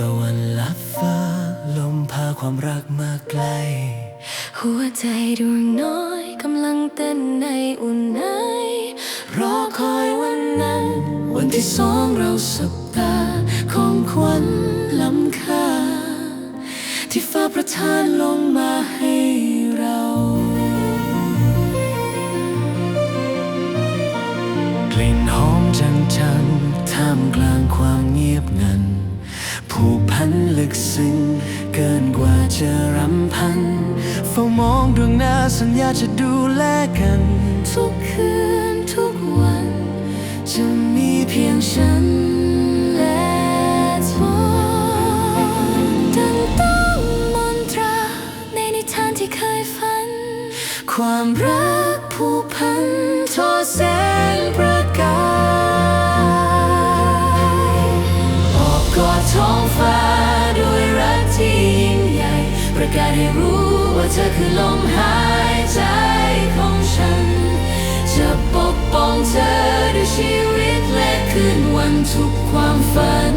ตะวันลับฟ้า ลมพาความรักมาไกล หัวใจดวงน้อยกำลังเต้นในอุ่นไอรอคอยวันนั้น วันที่สองเราสบตา ของควันล้ำค่า ที่ฟ้าประทานลงมาให้ ซึ้งเกินกว่าจะรำพันเฝ้ามองดวงหน้าสัญญาจะดูแลกัน ทุกคืนทุกวัน จะมีเพียงฉันและเธอดังต้องมนตราในนิทานที่เคยฝัน ความรัก ว่าเธอคือลมหายใจของฉัน จะปกป้องเธอด้วยชีวิตและคืนวันทุกความฝัน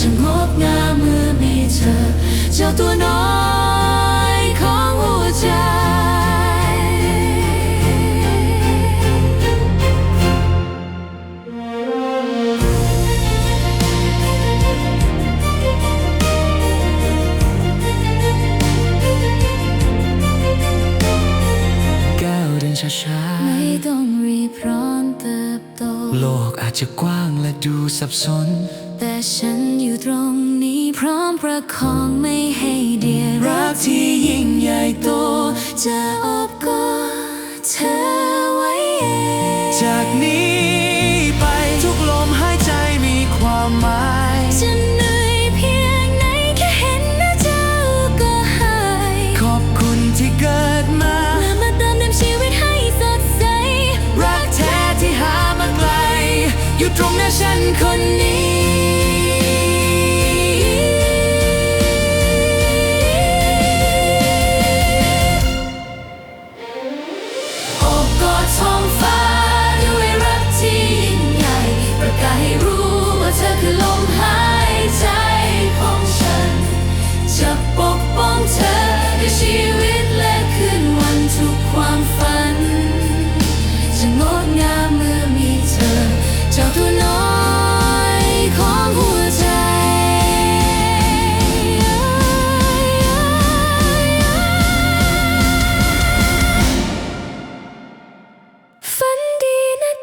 จะงดงามเมื่อมีเธอ เจ้าตัวน้อย ก้าวเดินช้าไม่ต้องรีบร้อนเติบโตๆโลกอาจจะกว้างและดูสับสน แต่ฉันอยู่ตรงนี้พร้อมประคองไม่ให้เดียดรักที่ยิ่งใหญ่โตจะ ฉันคนนี้อบกอดท้องฟ้า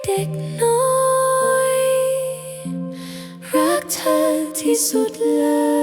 เด็กน้อย รักเธอที่สุดเลย